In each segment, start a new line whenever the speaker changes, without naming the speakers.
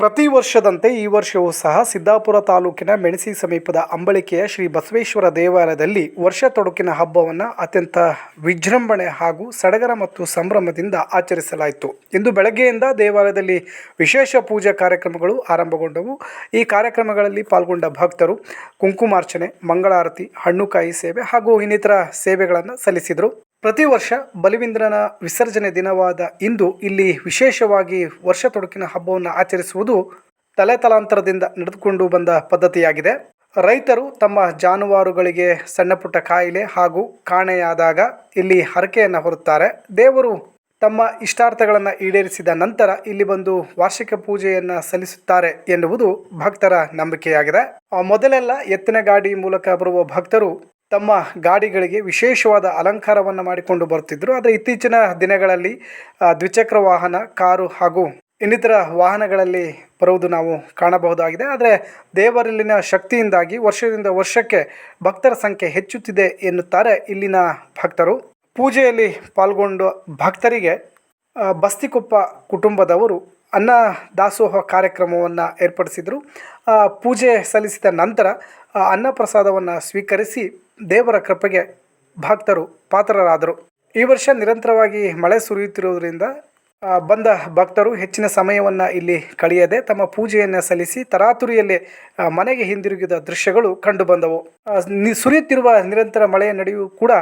ಪ್ರತಿ ವರ್ಷದಂತೆ ಈ ವರ್ಷವೂ ಸಹ ಸಿದ್ದಾಪುರ ತಾಲೂಕಿನ ಮೆಣಸಿ ಸಮೀಪದ ಅಂಬಳಿಕೆಯ ಶ್ರೀ ಬಸವೇಶ್ವರ ದೇವಾಲಯದಲ್ಲಿ ವರ್ಷ ತೊಡಕಿನ ಹಬ್ಬವನ್ನು ಅತ್ಯಂತ ವಿಜೃಂಭಣೆ ಹಾಗೂ ಸಡಗರ ಮತ್ತು ಸಂಭ್ರಮದಿಂದ ಆಚರಿಸಲಾಯಿತು. ಇಂದು ಬೆಳಗ್ಗೆಯಿಂದ ದೇವಾಲಯದಲ್ಲಿ ವಿಶೇಷ ಪೂಜಾ ಕಾರ್ಯಕ್ರಮಗಳು ಆರಂಭಗೊಂಡವು. ಈ ಕಾರ್ಯಕ್ರಮಗಳಲ್ಲಿ ಪಾಲ್ಗೊಂಡ ಭಕ್ತರು ಕುಂಕುಮಾರ್ಚನೆ, ಮಂಗಳಾರತಿ, ಹಣ್ಣುಕಾಯಿ ಸೇವೆ ಹಾಗೂ ಇನ್ನಿತರ ಸೇವೆಗಳನ್ನು ಸಲ್ಲಿಸಿದರು. ಪ್ರತಿ ವರ್ಷ ಬಲಿವಿಂದ್ರನ ವಿಸರ್ಜನೆ ದಿನವಾದ ಇಂದು ಇಲ್ಲಿ ವಿಶೇಷವಾಗಿ ವರ್ಷ ತೊಡಕಿನ ಹಬ್ಬವನ್ನು ಆಚರಿಸುವುದು ತಲೆ ತಲಾಂತರದಿಂದ ನಡೆದುಕೊಂಡು ಬಂದ ಪದ್ಧತಿಯಾಗಿದೆ. ರೈತರು ತಮ್ಮ ಜಾನುವಾರುಗಳಿಗೆ ಸಣ್ಣಪುಟ್ಟ ಕಾಯಿಲೆ ಹಾಗೂ ಕಾಣೆಯಾದಾಗ ಇಲ್ಲಿ ಹರಕೆಯನ್ನು ಹೊರುತ್ತಾರೆ. ದೇವರು ತಮ್ಮ ಇಷ್ಟಾರ್ಥಗಳನ್ನು ಈಡೇರಿಸಿದ ನಂತರ ಇಲ್ಲಿ ಬಂದು ವಾರ್ಷಿಕ ಪೂಜೆಯನ್ನು ಸಲ್ಲಿಸುತ್ತಾರೆ ಎನ್ನುವುದು ಭಕ್ತರ ನಂಬಿಕೆಯಾಗಿದೆ. ಮೊದಲೆಲ್ಲ ಎತ್ತಿನ ಗಾಡಿ ಮೂಲಕ ಬರುವ ಭಕ್ತರು ತಮ್ಮ ಗಾಡಿಗಳಿಗೆ ವಿಶೇಷವಾದ ಅಲಂಕಾರವನ್ನು ಮಾಡಿಕೊಂಡು ಬರುತ್ತಿದ್ದರು ಆದರೆ ಇತ್ತೀಚಿನ ದಿನಗಳಲ್ಲಿ ದ್ವಿಚಕ್ರ ವಾಹನ, ಕಾರು ಹಾಗೂ ಇನ್ನಿತರ ವಾಹನಗಳಲ್ಲಿ ಬರುವುದು ನಾವು ಕಾಣಬಹುದಾಗಿದೆ. ಆದರೆ ದೇವರಲ್ಲಿನ ಶಕ್ತಿಯಿಂದಾಗಿ ವರ್ಷದಿಂದ ವರ್ಷಕ್ಕೆ ಭಕ್ತರ ಸಂಖ್ಯೆ ಹೆಚ್ಚುತ್ತಿದೆ ಎನ್ನುತ್ತಾರೆ ಇಲ್ಲಿನ ಭಕ್ತರು. ಪೂಜೆಯಲ್ಲಿ ಪಾಲ್ಗೊಂಡ ಭಕ್ತರಿಗೆ ಬಸ್ತಿಕೊಪ್ಪ ಕುಟುಂಬದವರು ಅನ್ನ ದಾಸೋಹ ಕಾರ್ಯಕ್ರಮವನ್ನು ಏರ್ಪಡಿಸಿದರು. ಪೂಜೆ ಸಲ್ಲಿಸಿದ ನಂತರ ಅನ್ನಪ್ರಸಾದವನ್ನು ಅನ್ನ ಪ್ರಸಾದವನ್ನು ಸ್ವೀಕರಿಸಿ ದೇವರ ಕೃಪೆಗೆ ಭಕ್ತರು ಪಾತ್ರರಾದರು. ಈ ವರ್ಷ ನಿರಂತರವಾಗಿ ಮಳೆ ಸುರಿಯುತ್ತಿರುವುದರಿಂದ ಬಂದ ಭಕ್ತರು ಹೆಚ್ಚಿನ ಸಮಯವನ್ನು ಇಲ್ಲಿ ಕಳೆಯದೆ ತಮ್ಮ ಪೂಜೆಯನ್ನು ಸಲ್ಲಿಸಿ ತರಾತುರಿಯಲ್ಲಿ ಮನೆಗೆ ಹಿಂದಿರುಗಿದ ದೃಶ್ಯಗಳು ಕಂಡುಬಂದವು ಸುರಿಯುತ್ತಿರುವ ನಿರಂತರ ಮಳೆಯ ನಡೆಯೂ ಕೂಡ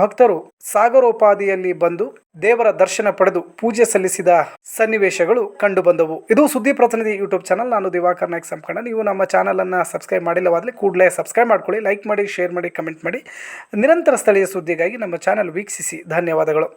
ಭಕ್ತರು ಸಾಗರೋಪಾದಿಯಲ್ಲಿ ಬಂದು ದೇವರ ದರ್ಶನ ಪಡೆದು ಪೂಜೆ ಸಲ್ಲಿಸಿದ ಸನ್ನಿವೇಶಗಳು ಕಂಡುಬಂದವು ಇದು ಸುದ್ದಿ ಪ್ರತಿನಿಧಿ ಯೂಟ್ಯೂಬ್ ಚಾನಲ್. ನಾನು ದಿವಾಕರ್ ನಾಯ್ಕ ಸಂಪಣ ನೀವು ನಮ್ಮ ಚಾನಲನ್ನು ಸಬ್ಸ್ಕ್ರೈಬ್ ಮಾಡಿಲ್ಲವಾದರೆ ಕೂಡಲೇ ಸಬ್ಸ್ಕ್ರೈಬ್ ಮಾಡ್ಕೊಳ್ಳಿ, ಲೈಕ್ ಮಾಡಿ, ಶೇರ್ ಮಾಡಿ, ಕಮೆಂಟ್ ಮಾಡಿ. ನಿರಂತರ ಸ್ಥಳೀಯ ಸುದ್ದಿಗಾಗಿ ನಮ್ಮ ಚಾನಲ್ ವೀಕ್ಷಿಸಿ. ಧನ್ಯವಾದಗಳು.